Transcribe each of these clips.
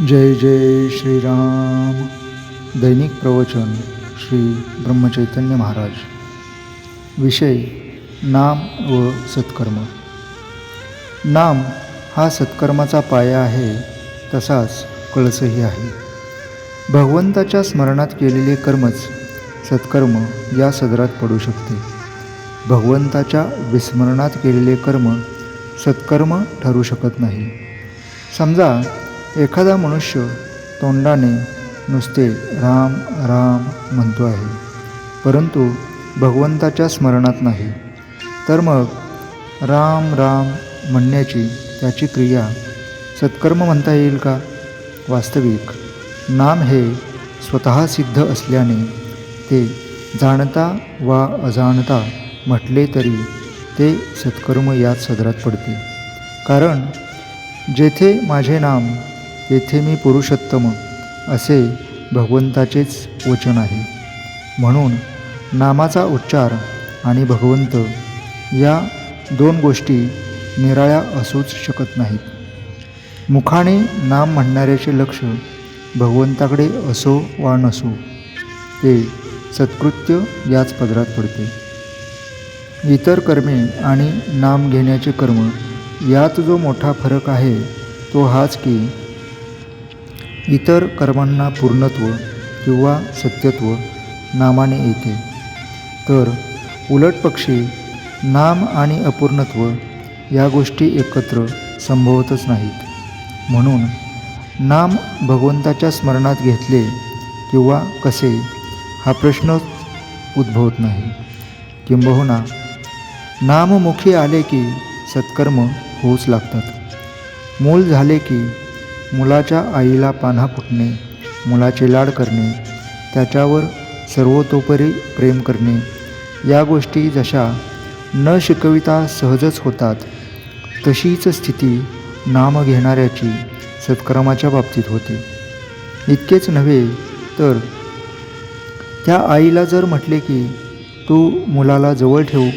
जय जय श्रीराम. दैनिक प्रवचन श्री ब्रह्मचैतन्य महाराज. विषय नाम व सत्कर्म. नाम हा सत्कर्माचा पाया आहे तसाच कळसही आहे. भगवंताच्या स्मरणात केलेले कर्मच सत्कर्म या सदरात पडू शकते. भगवंताच्या विस्मरणात केलेले कर्म सत्कर्म ठरू शकत नाही. समजा एखादा मनुष्य तोंडाने नुसते राम राम म्हणतो आहे. परंतु भगवंताच्या स्मरणात नाही. तर मग राम राम म्हणण्याची त्याची क्रिया सत्कर्म म्हणता येईल का? वास्तविक. नाम हे स्वतः सिद्ध असल्याने ते जाणता वा अजाणता म्हटले तरी ते सत्कर्म यात सदरात पडते. कारण जेथे माझे नाम तेथे मी पुरुषोत्तम असे भगवंताचेच वचन आहे. म्हणून नामाचा उच्चार आणि भगवंत या दोन गोष्टी निराळ्या असूच शकत नाहीत. मुखाने नाम म्हणणाऱ्याचे लक्ष भगवंताकडे असो वा नसो ते सत्कृत्य याच पदरात पडते. इतर कर्मे आणि नाम घेण्याचे कर्म यात जो मोठा फरक आहे तो हाच की इतर कर्मांना पूर्णत्व किंवा सत्यत्व नामाने येते. तर उलट पक्षी नाम आणि अपूर्णत्व या गोष्टी एकत्र संभवतच नाहीत. म्हणून नाम भगवंताच्या स्मरणात घेतले किंवा कसे हा प्रश्नच उद्भवत नाही. किंबहुना नाममुखी आले की सत्कर्म होऊच लागतात. मूल झाले की मुलाच्या आईला पान्हा फुटणे मुलाचे लाड करणे त्याच्यावर सर्वतोपरी प्रेम करणे या गोष्टी जशा न शिकविता सहजच होतात तशीच स्थिती नाम घेणाऱ्याची सत्कर्माच्या बाबतीत होते. इतकेच नव्हे तर त्या आईला जर म्हटले की तू मुलाला जवळ ठेवू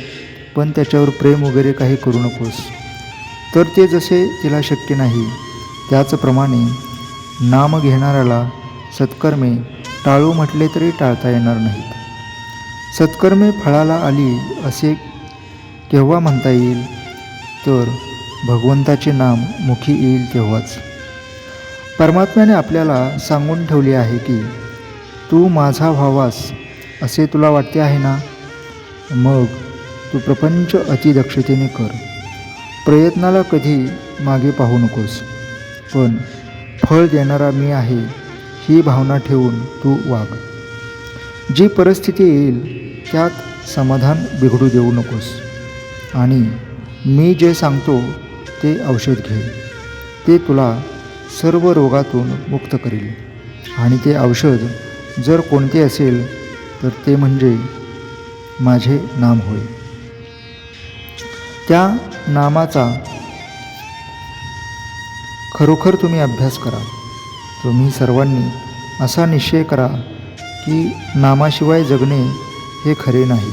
पण त्याच्यावर प्रेम वगैरे काही करू नकोस तर ते जसे तिला शक्य नाही. त्याचप्रमाणे नाम घेणाऱ्याला सत्कर्मे टाळू म्हटले तरी टाळता येणार नाहीत. सत्कर्मे फळाला आली असे केव्हा म्हणता येईल? तर भगवंताचे नाम मुखी येईल तेव्हाच. परमात्म्याने आपल्याला सांगून ठेवले आहे की तू माझा व्हावास असे तुला वाटते आहे ना? मग तू प्रपंच अतिदक्षतेने कर. प्रयत्नाला कधी मागे पाहू नकोस. पण फळ देणारा मी आहे ही भावना ठेवून तू वाग. जी परिस्थिती येईल त्यात समाधान बिघडू देऊ नकोस. आणि मी जे सांगतो ते औषध घे. ते तुला सर्व रोगातून मुक्त करेल. आणि ते औषध जर कोणते असेल तर ते म्हणजे माझे नाम होय. त्या नामाचा खरोखर तुम्ही अभ्यास करा. तुम्ही सर्वांनी असा निश्चय करा की नामाशिवाय जगणे हे खरे नाही.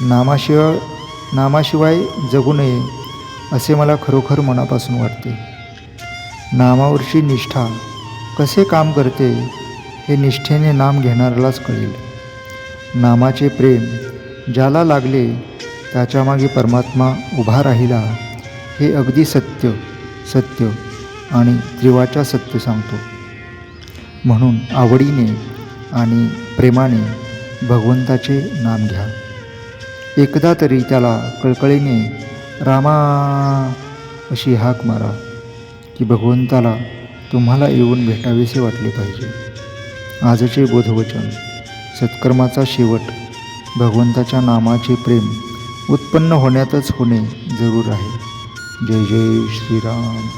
नामाशिवाय नामाशिवाय जगू नये असे मला खरोखर मनापासून वाटते. नामावरची निष्ठा कसे काम करते हे निष्ठेने नाम घेणाऱ्यालाच कळेल. नामाचे प्रेम ज्याला लागले त्याच्यामागे परमात्मा उभा राहिला हे अगदी सत्य सत्य. आणि जीवाच्या सत्य सांगतो. म्हणून आवडीने आणि प्रेमाने भगवंताचे नाम घ्या. एकदा तरी त्याला कळकळीने रामा अशी हाक मारा की भगवंताला तुम्हाला येऊन भेटावेसे वाटले पाहिजे. आजचे बोधवचन सत्कर्माचा शेवट भगवंताच्या नामाचे प्रेम उत्पन्न होण्यातच होणे जरूर आहे. जय जय श्रीराम.